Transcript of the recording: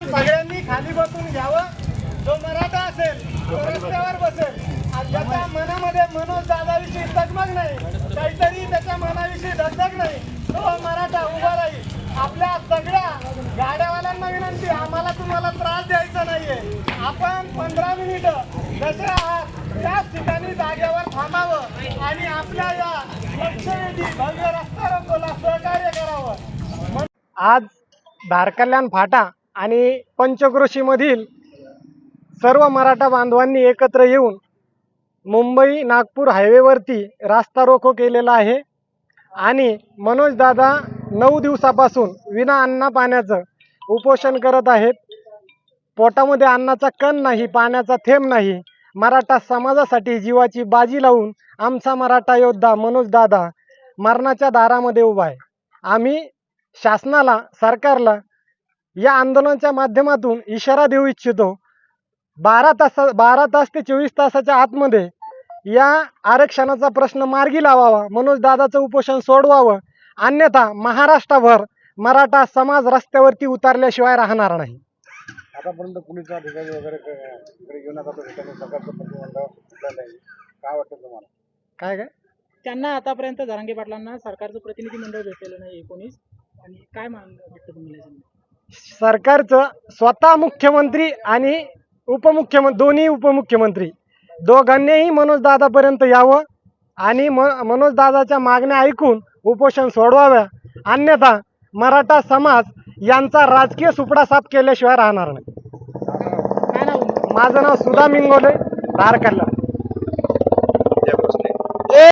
सगळ्यांनी खाली बसून घ्यावं. जो मराठा असेल तो रस्त्यावर बसेल. त्याच्या मनामध्ये मनोज दादाविषयी तगमग नाही काहीतरी त्याच्या मनाविषयी धगधग नाही तो मराठा उभा राहील. आपल्या सगळ्या गाड्यावाल्यांना विनंती आम्हाला तुम्हाला त्रास द्यायचा नाहीये. आपण पंधरा मिनिटं जसे आहात त्याच ठिकाणी जागेवर थांबावं आणि आपल्या या लक्षवेधी भव्य रस्ता सहकार्य करावं. आज धारकल्याण फाटा आणि पंचक्रोशीमधील सर्व मराठा बांधवांनी एकत्र येऊन मुंबई नागपूर हायवेवरती रास्ता रोको केलेला आहे. आणि मनोजदादा नऊ दिवसापासून विना अन्ना पाण्याचं उपोषण करत आहेत. पोटामध्ये अन्नाचा कण नाही पाण्याचा थेंब नाही. मराठा समाजासाठी जीवाची बाजी लावून आमचा मराठा योद्धा मनोजदादा मरणाच्या दारामध्ये उभा आहे. आम्ही शासनाला सरकारला या आंदोलनाच्या माध्यमातून इशारा देऊ इच्छितो. बारा तास बारा तास ते चोवीस तासाच्या आतमध्ये या आरक्षणाचा प्रश्न मार्गी लावावा. मनोज दादाचं उपोषण सोडवावं. अन्यथा महाराष्ट्रभर मराठा समाज रस्त्यावरती उतरल्याशिवाय राहणार नाही. आतापर्यंत पोलीस अधिकारी वगैरे घेऊन आता सरकारचं प्रतिबंध काय वाटतं तुम्हाला? काय काय? त्यांना आतापर्यंत जरांगे पाटलांना सरकारचं प्रतिनिधी मंडळ भेटलेलं नाही एकोणीस. आणि काय मान वाटतं तुम्हाला याच्यामध्ये? सरकारचं स्वतः मुख्यमंत्री आणि उपमुख्यमंत्री दोन्ही उपमुख्यमंत्री दोघांनीही मनोज दादापर्यंत यावं आणि म मनोज दादाच्या मागण्या ऐकून उपोषण सोडवाव्या. अन्यथा मराठा समाज यांचा राजकीय सुपडा साफ केल्याशिवाय राहणार नाही? माझं नाव सुधा मिंगोले धारकल्ला